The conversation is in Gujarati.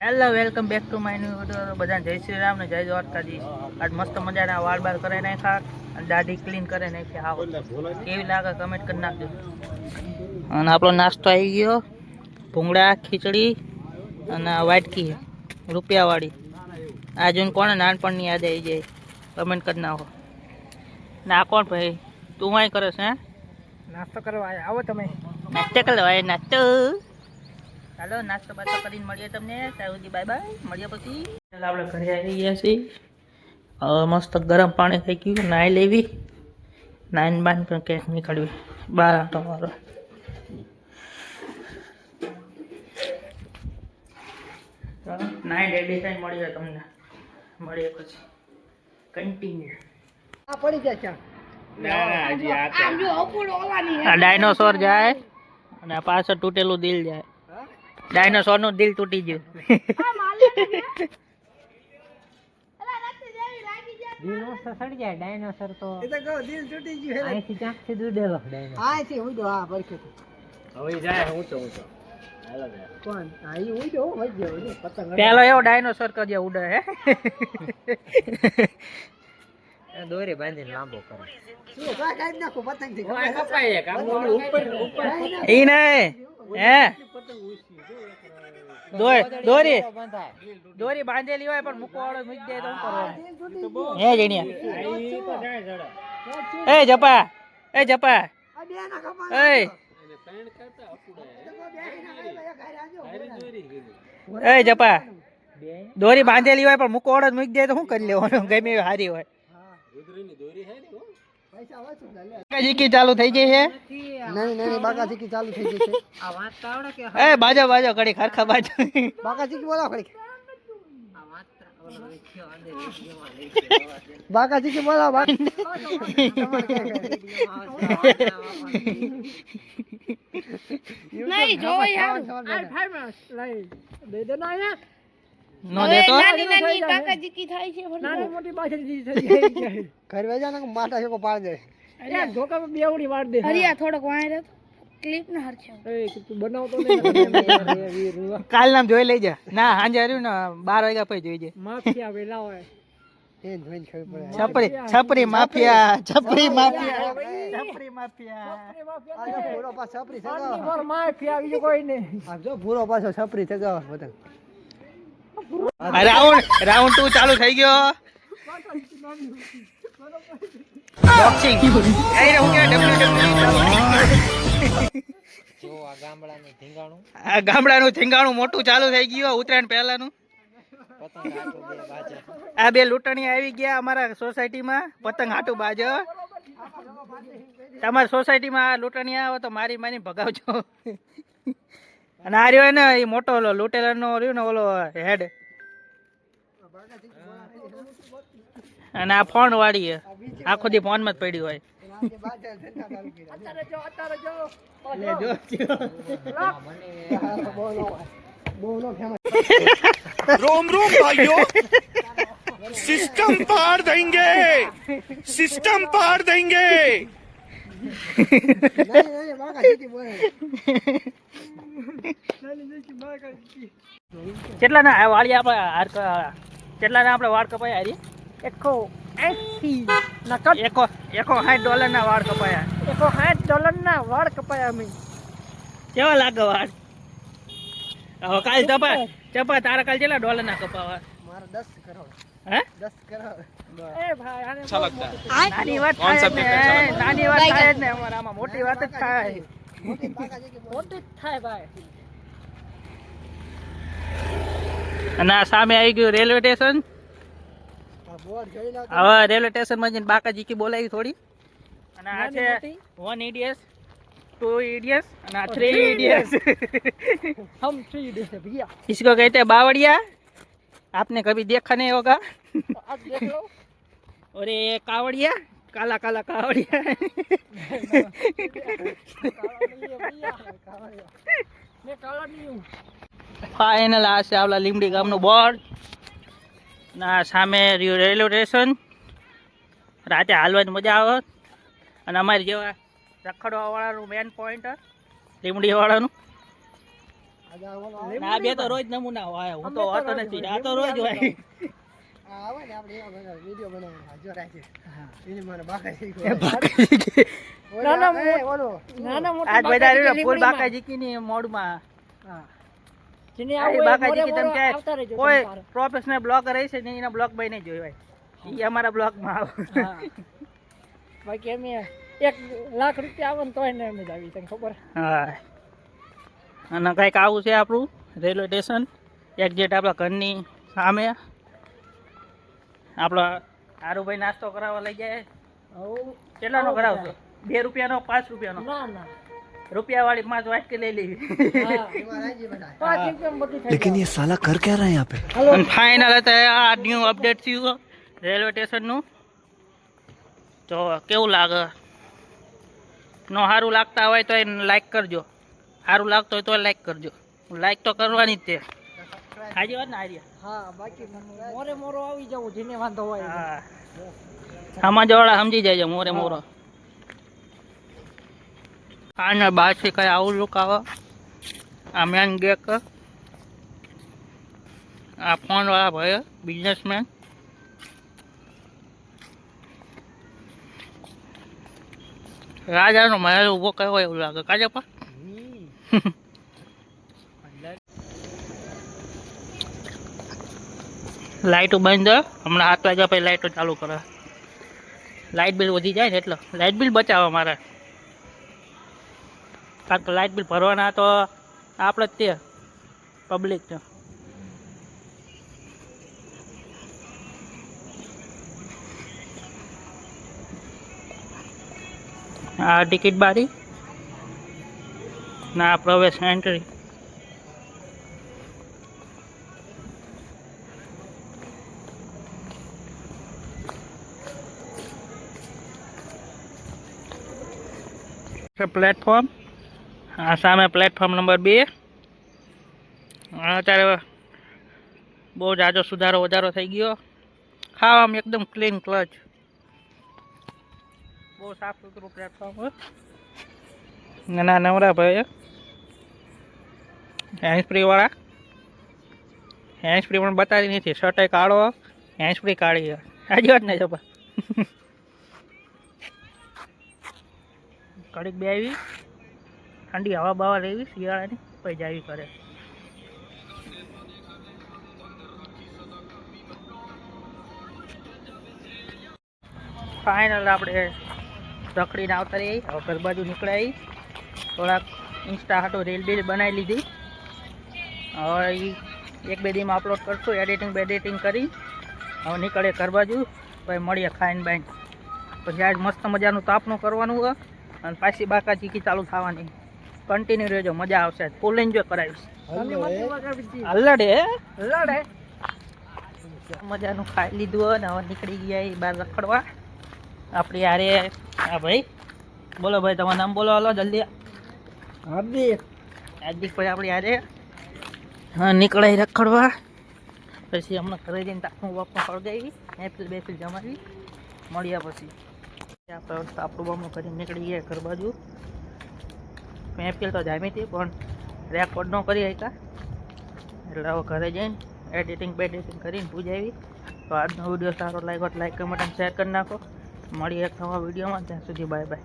Hello welcome back to my new video બધાને જય શ્રી રામ ને જય દ્વારકાજી આજ મસ્ત મજાના વાળ બાર કરે નાખ્યા અને દાઢી ક્લીન કરે નાખી. આવો. કેવી લાગે કમેન્ટ કરી નાખજો. અને આપણો નાસ્તો આવી ગયો. ભૂંગળા ખીચડી અને વાટકી રૂપિયાવાળી. આ જોઈને કોને નાનપણની યાદ આવી જાય? કમેન્ટ કરી નાખો. ના કોણ ભાઈ? તું વાંય કરે છે હે? નાસ્તો કરવા આવો તમે. નાસ્તો કરવા ભાઈ નાસ્તો. હાલો નાસ્તો બાસ્તો કરીને મળીએ તમને. ત્યાં સુધી બાય બાય મળીએ પછી. ચાલો આપણે ઘરે આવી ગયા છીએ. મસ્ત ગરમ પાણી થઈ ગયું નાહી લેવી. નાઈન બાન પણ ક્યાંક નીકળવી. બાર આંટો મારો ચાલો નાઈ મળીએ તમને. મળીએ પછી. કન્ટિન્યુ આ પડી જાય ડાયનોસોર જાય અને પાછળ તૂટેલું દિલ જાય. ડાયનોસોરનું દિલ તૂટી ગયું. ડાયનોસર સડી જાય ડાયનોસર તો એ તો કહો દિલ તૂટી ગયું અહીંથી ક્યાંક દૂડેલો ડાયનોસર? અહીંથી ઉડો હા પરખે હવે જાય ઊંચો ઊંચો પેલો એવો ડાયનોસર કરજે ઉડે હે? દોરે બાંધીને લાંબો કરે. ઈ નહીં હે? દોરી દોરી. દોરી બાંધેલી હોય પણ વાળો મૂકી દે તો શું કરવાનું? હે જણિયા એ જપા એ જપા. એ. એ જપા. દોરી બાંધેલી હોય પણ મૂકવા વાળો જ મૂકી દે તો શું કરી લેવાનું? ગમે એવી હારી હોય. જીકી ચાલુ થઈ ગઈ છે? નહીં નહીં બાકા ચીકી ચાલુ થઈ ગઈ છે. આ વાત તો આવડે કે એ બાજો બાજો કડી ખરખા બાજો. બાકા ચીકી બોલાવો ખરી બાકા ચીકી બોલાવો બાકા નહીં જો યાર દે દે ના યાર નો દેતો? નાની મોટી બાજરી થઈ જાય ઘર વેજા ને માટા છોકો પાડ દે. અરે ધોકા માં બેવડી વાળ દે. હરિયા થોડોક વાય રહ્યો ક્લિપ ને હરખ્યો એ તું બનાવતો નહીં કાલ નામ જોઈ લેજે ના હાંજે હર્યું ને બાર વાગ્યા પછી જોઈ જાય માફિયા વેલા હોય. છપરી છપરી માફિયા છપરી માફિયા છપરી માફિયા. આ જો ભૂરો પાછો છપરી માફિયા બીજું કોઈ નહીં. આ જો ભૂરો પાછો છપરી સગાવ બધા. રાઉન્ડ રાઉન્ડ ટુ ચાલુ થઈ ગયો. બોક્સિંગ એ હું કે આ ગામડાનું થીંગાણું મોટું ચાલુ થઈ ગયું ઉત્તરાયણ પહેલાનું. આ બે લૂંટણી આવી ગયા અમારા સોસાયટીમાં, પતંગ હાટું બાજો. તમારી સોસાયટીમાં લૂંટણી આવે તો મારી મારી ભગાવજો. અને આ રહ્યો ને એ મોટો ઓલો લૂંટેલાનો રહ્યો ને ઓલો હેડ અને આ ફોન વાળી આખો દી ફોનમાં જ પડ્યું હોય. રોમ રોમ ભાઈઓ. સિસ્ટમ પાર દેંગે સિસ્ટમ પાર દેંગે કેટલા ના વાળી આપણે કેટલા ના આપણે વાળ કપાયા હારી? એકો એસી નકલ એકો એકો સાઠ ડોલર ના વાળ કપાયા. એકો સાઠ ડોલર ના વાળ કપાયા અમે. કેવા લાગે વાળ? હવે કાલ ચપા ચપા તારા કાલ કેટલા ડોલર ના કપાવા? મારા દસ કરોડ. હે? દસ કરોડ. એ ભાઈ આને નાની વાત થાય જ ને નાની વાત થાય જ ને અમારા આમાં મોટી વાત જ થાય મોટી જ થાય ભાઈ અને આ સામે આવી ગયું રેલવે સ્ટેશન આ બોર્ડ જોઈ લો હવે રેલવે સ્ટેશન માં જઈને બાકાજી કી બોલાવી થોડી અને આ નાની છે મોટી? વન ઇડિયસ टू इडियट्स અને આ થ્રી इडियट्स हम थ्री डे से भैया इसको कहते हैं बावड़िया आपने कभी देखा नहीं होगा आज देख लो અરે કાવડિયા? કાલા કાલા કાવડિયા. ફાઇનલ આ છે આપણા લીમડી ગામનું બોર્ડ ના સામે રેલવે સ્ટેશન. રાતે હાલવાની મજા આવે. અને અમારી જેવા રખડવાવાળાનું મેન પોઈન્ટ લીમડીવાળાનું ના બે તો રોજ નમૂના હોય. હું તો હોતો નથી. આ તો રોજ હોય. આવે ને આપણે એવા બધા વીડિયો બનાવવાના એની મને બાકાજી લાખ રૂપિયા આવે ને તો ને આવી તને ખબર? હા. અને કંઈક આવું છે આપણું રેલવે સ્ટેશન? એક્ઝેક્ટ આપણા ઘરની સામે. આપણા હારુભાઈ નાસ્તો કરાવવા લઈ જાય આવું કેટલાનો કરાવશો બે રૂપિયાનો પાંચ રૂપિયાનો ના ના રૂપિયા વાળી પાંચ વાટકી લઈ લેવી હા. એમાં રાખી બધા પાંચ રૂપિયામાં બધું થઈ लेकिन ये साला कर क्या रहे हैं यहाँ पे અને ફાઇનલ હતા આ ન્યૂ અપડેટ થયું રેલવે સ્ટેશનનું તો કેવું લાગે નો સારું લાગતા હોય તો એ લાઈક કરજો સારું લાગતું હોય તો લાઈક કરજો લાઈક તો કરવાની જ તે હાજી વાત ને હારી હા બાકી મોરે મોરો આવી જવું જેને વાંધો હોય હા. સમાજવાળા સમજી જાય મોરે મોરો. આને બાસી કઈ આવું લુક આવે આ મેન ગેક આ ફોન વાળા ભાઈ બિઝનેસમેન રાજાનો મહેલ ઊભો કયો એવું લાગે. કાજે પણ? લાઇટો બંધ. હમણાં સાત વાગ્યા પછી લાઇટો ચાલુ કરે. લાઇટ બિલ વધી જાય ને એટલે. લાઇટ બિલ બચાવવા મારે. કારણ કે લાઇટ બિલ ભરવાના તો આપણે જ તે પબ્લિક છે. આ ટિકિટ બારી? ના, પ્રવેશ એન્ટ્રી છે પ્લેટફોર્મ આ સામે પ્લેટફોર્મ નંબર બે. અત્યારે બહુ જાજો સુધારો વધારો થઈ ગયો. ખાવામાં એકદમ ક્લીન ક્લચ બહુ સાફ સુથરું પ્લેટફોર્મ નાના નવરા ભાઈ હેન્ડ વાળા. હેન્ડ પણ બતાવી નથી. શર્ટ કાઢો હેન્ડ ફ્રી કાઢી આજે વાત નહીં જપા કડીક બે આવી ઠંડી હવા બવા લેવી, શિયાળાની, પછી જાવી કરે ફાઇનલ આપણે રખડીને આવતા રહી હવે ઘર બાજુ નીકળાઈ થોડાક ઇન્સ્ટા હાટો રીલ બીલ બનાવી લીધી. હવે એક બે દીમાં અપલોડ કરશું એડિટિંગ બેડિટિંગ કરી. હવે નીકળે ઘર બાજુ. પછી મળીએ ખાઈને બાઈને. પછી આજ મસ્ત મજાનું તાપનું કરવાનું હોય અને પાછી બાકા ચીકી ચાલુ થવાની. કન્ટિન્યુ રહેજો મજા આવશે. ફૂલ એન્જોય કરાવીશ. અલ્લડે લડે મજાનું ખાઈ લીધું હોય ને હવે નીકળી ગયા એ બહાર રખડવા. આપણી યારે હા ભાઈ. બોલો ભાઈ તમારું નામ બોલો હલો જલ્દી. હાર્દિક. હાર્દિક ભાઈ આપણી યારે હા નીકળાય રખડવા. પછી હમણાં ઘરે જઈને તાપનું બાપનું સળગાવી એપ્રિલ બેપ્રિલ જમાવી. મળ્યા પછી. આપણે આપણું બાપનું કરીને નીકળી ગયા ઘર બાજુ. એપ્રિલ તો જામી હતી, પણ રેકોર્ડ ન કરી શક્યા એટલે હવે ઘરે જઈને એડિટિંગ બેડિટિંગ કરીને પૂજાવી. તો આજનો વીડિયો સારો લાગ્યો લાઈક કમેન્ટ અને શેર કરી નાખો. મળી એક નવા વિડીયોમાં ત્યાં સુધી બાય બાય